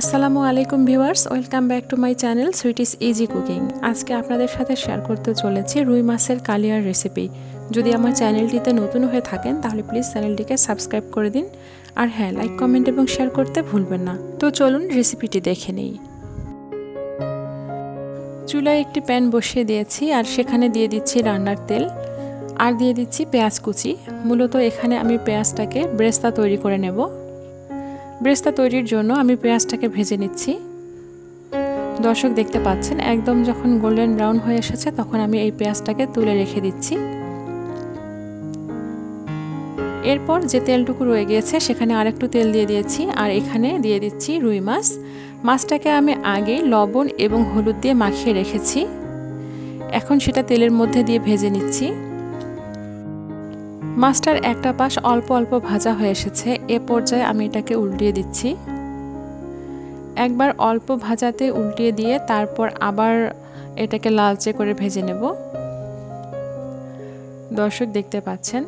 আসসালামু আলাইকুম viewers, welcome back to my channel Sweet is Easy Cooking. আজকে আপনাদের সাথে শেয়ার করতে চলেছি রুই মাছের কালিয়ার রেসিপি। যদি আমার চ্যানেলটিতে নতুন হয়ে থাকেন, তাহলে প্লিজ চ্যানেলটিকে সাবস্ক্রাইব করে দিন। আর হ্যাঁ লাইক, কমেন্ট এবং শেয়ার করতে ভুলবেন না। তো চলুন রেসিপিটি দেখে নেই। চুলায় একটি প্যান বসিয়ে দিয়েছি আর সেখানে দিয়ে দিচ্ছি রান্নার তেল। আর দিয়ে দিচ্ছি পেঁয়াজ কুচি। মূলত এখানে আমি পেঁয়াজটাকে ব্রেস্তা তৈরি করে নেব। ব্রেস্তা তৈরির জন্য আমি পেঁয়াজটাকে ভেজে নিচ্ছি। দর্শক দেখতে পাচ্ছেন, একদম যখন গোল্ডেন ব্রাউন হয়ে এসেছে, তখন আমি এই পেঁয়াজটাকে তুলে রেখে দিচ্ছি। এরপর যে তেলটুকু রয়ে গিয়েছে, সেখানে আরেকটু তেল দিয়ে দিয়েছি, আর এখানে দিয়ে দিচ্ছি রুই মাছ। মাছটাকে আমি আগেই লবণ এবং হলুদ দিয়ে মাখিয়ে রেখেছি। এখন সেটা তেলের মধ্যে দিয়ে ভেজে নিচ্ছি। মাছটার একটা পাশ অল্প অল্প ভাজা হয়ে এসেছে, এ পর্যায়ে আমি এটাকে উল্টিয়ে দিচ্ছি। একবার অল্প ভাজাতে উল্টিয়ে দিয়ে তারপর আবার এটাকে লালচে করে ভেজে নেব। দর্শক দেখতে পাচ্ছেন?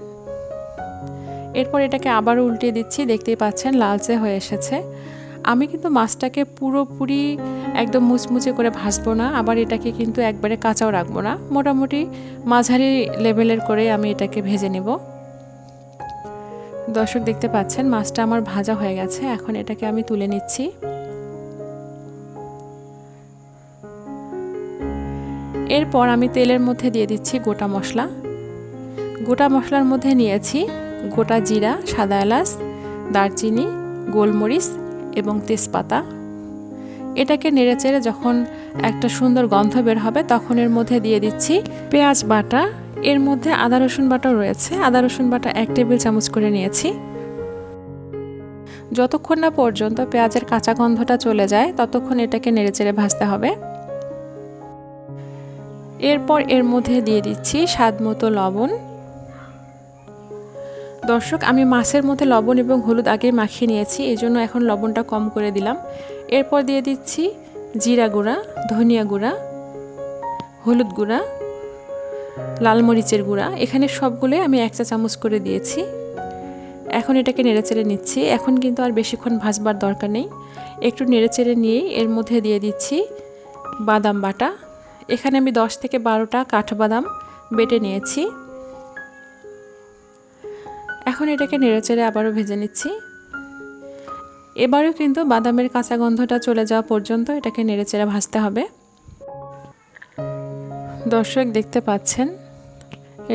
এরপর এটাকে আবারও উল্টিয়ে দিচ্ছি, দেখতেই পাচ্ছেন লালচে হয়ে এসেছে। আমি কিন্তু মাছটাকে পুরোপুরি একদম মুচমুচে করে ভাজবো না, আবার এটাকে কিন্তু একবারে কাঁচাও রাখব না। মোটামুটি মাঝারি লেভেলের করে আমি এটাকে ভেজে নেব। দর্শক দেখতে পাচ্ছেন, মাছটা আমার ভাজা হয়ে গেছে, এখন এটাকে আমি তুলে নিচ্ছি। এরপর আমি তেলের মধ্যে দিয়ে দিচ্ছি গোটা মশলা। গোটা মশলার মধ্যে নিয়েছি গোটা জিরা, সাদা এলাচ, দারচিনি, গোলমরিচ এবং তেজপাতা। এটাকে নেড়েচেড়ে যখন একটা সুন্দর গন্ধ বের হবে, তখন এর মধ্যে দিয়ে দিচ্ছি পেঁয়াজ বাটা এর মধ্যে আদা, রসুন বাটা রয়েছে। আদা, রসুন বাটা এক টেবিল চামচ করে নিয়েছি। যতক্ষণ না পর্যন্ত পেঁয়াজের কাঁচা গন্ধটা চলে যায়, ততক্ষণ এটাকে নেড়েচেড়ে ভাজতে হবে। এরপর এর মধ্যে দিয়ে দিচ্ছি স্বাদ মতো লবণ। দর্শক, আমি মাছের মধ্যে লবণ এবং হলুদ আগে মাখিয়ে নিয়েছি এই জন্য এখন লবণটা কম করে দিলাম। এরপর দিয়ে দিচ্ছি জিরা গুঁড়া, ধনিয়া গুঁড়া, হলুদ গুঁড়া লাল মরিচের গুঁড়া। এখানে সবগুলো আমি এক চা চামচ করে দিয়েছি। এখন এটাকে নেড়েচেড়ে নিচ্ছি। এখন কিন্তু আর বেশিক্ষণ ভাজবার দরকার নেই। একটু নেড়েচেড়ে নিয়েই এর মধ্যে দিয়ে দিচ্ছি বাদাম বাটা। এখানে আমি দশ থেকে বারোটা কাঠবাদাম বেটে নিয়েছি। এখন এটাকে নেড়েচেড়ে আবারও ভেজে নিচ্ছি। এবারেও কিন্তু বাদামের কাঁচা গন্ধটা চলে যাওয়া পর্যন্ত এটাকে নেড়েচেড়ে ভাজতে হবে। দর্শক দেখতে পাচ্ছেন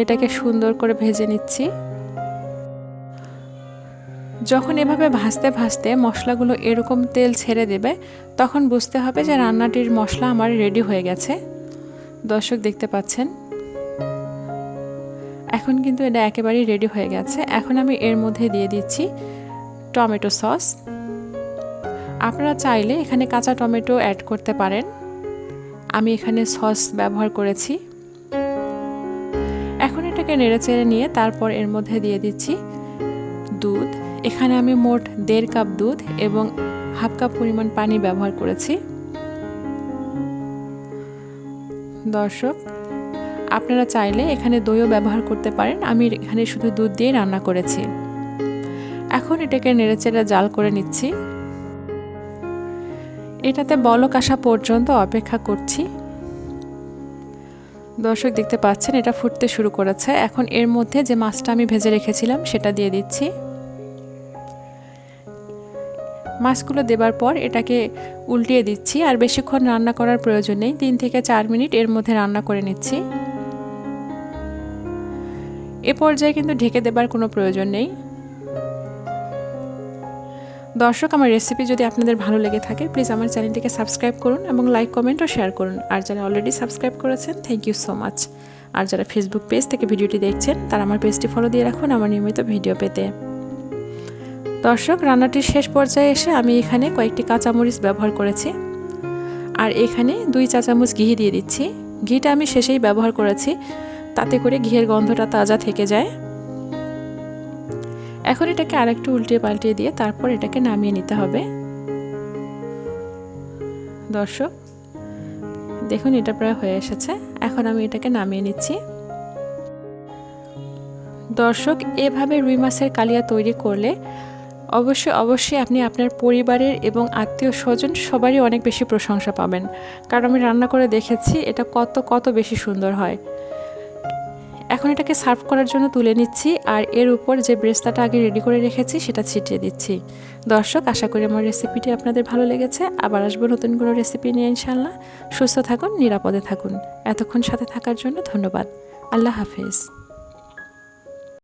এটাকে সুন্দর করে ভেজে নিচ্ছি। যখন এভাবে ভাজতে ভাজতে মশলাগুলো এরকম তেল ছেড়ে দেবে, তখন বুঝতে হবে যে রান্নাটির মশলা আমার রেডি হয়ে গেছে। দর্শক দেখতে পাচ্ছেন? এখন কিন্তু এটা একেবারেই রেডি হয়ে গেছে। এখন আমি এর মধ্যে দিয়ে দিচ্ছি টমেটো সস। আপনারা চাইলে এখানে কাঁচা টমেটো অ্যাড করতে পারেন। আমি এখানে সস ব্যবহার করেছি। এখন এটাকে নেড়ে চেড়ে নিয়ে তারপর এর মধ্যে দিয়ে দিচ্ছি দুধ। এখানে আমি মোট দেড় কাপ দুধ এবং হাফ কাপ পরিমাণ পানি ব্যবহার করেছি। দর্শক, আপনারা চাইলে এখানে দইও ব্যবহার করতে পারেন। আমি এখানে শুধু দুধ দিয়ে রান্না করেছি। এখন এটাকে নেড়েচেড়ে জাল করে নিচ্ছি। এটাতে বলক আসা পর্যন্ত অপেক্ষা করছি। দর্শক দেখতে পাচ্ছেন, এটা ফুটতে শুরু করেছে। এখন এর মধ্যে যে মাছটা আমি ভেজে রেখেছিলাম, সেটা দিয়ে দিচ্ছি। মাছগুলো দেবার পর এটাকে উল্টিয়ে দিচ্ছি, আর বেশিক্ষণ রান্না করার প্রয়োজন নেই। তিন থেকে চার মিনিট এর মধ্যে রান্না করে নিচ্ছি। এ পর্যায়ে কিন্তু ঢেকে দেবার কোনো প্রয়োজন নেই। দর্শক, আমার রেসিপি যদি আপনাদের ভালো লেগে থাকে প্লিজ আমার চ্যানেলটিকে সাবস্ক্রাইব করুন এবং লাইক কমেন্ট ও শেয়ার করুন। আর যারা অলরেডি সাবস্ক্রাইব করেছেন থ্যাংক ইউ সো মাচ আর যারা ফেসবুক পেজ থেকে ভিডিওটি দেখছেন, তারা আমার পেজটি ফলো দিয়ে রাখুন আমার নিয়মিত ভিডিও পেতে। দর্শক, রান্নাটির শেষ পর্যায়ে এসে আমি এখানে কয়েকটি কাঁচামরিচ ব্যবহার করেছি। আর এখানে দুই চা চামচ ঘি দিয়ে দিচ্ছি। ঘিটা আমি শেষেই ব্যবহার করেছি। তাতে করে ঘিয়ের গন্ধটা তাজা থেকে যায়। এখন এটাকে আরেকটু উল্টে পাল্টিয়ে দিয়ে তারপর এটাকে নামিয়ে নিতে হবে। দর্শক, দেখুন এটা প্রায় হয়ে এসেছে। এখন আমি এটাকে নামিয়ে নিচ্ছি। দর্শক, এভাবে রুই মাছের কালিয়া তৈরি করলে অবশ্যই অবশ্যই আপনি আপনার পরিবারের এবং আত্মীয় স্বজন সবারই অনেক বেশি প্রশংসা পাবেন। কারণ আমি রান্না করে দেখেছি, এটা কত কত বেশি সুন্দর হয়। এখন এটাকে সার্ভ করার জন্য তুলে নিচ্ছি আর এর উপর যে ব্রেস্তাটা আগে রেডি করে রেখেছি সেটা ছিটিয়ে দিচ্ছি। দর্শক, আশা করি আমার রেসিপিটি আপনাদের ভালো লেগেছে। আবার আসব নতুন কোনো রেসিপি নিয়ে ইনশাল্লাহ সুস্থ থাকুন, নিরাপদে থাকুন। এতক্ষণ সাথে থাকার জন্য ধন্যবাদ। আল্লাহ হাফেজ।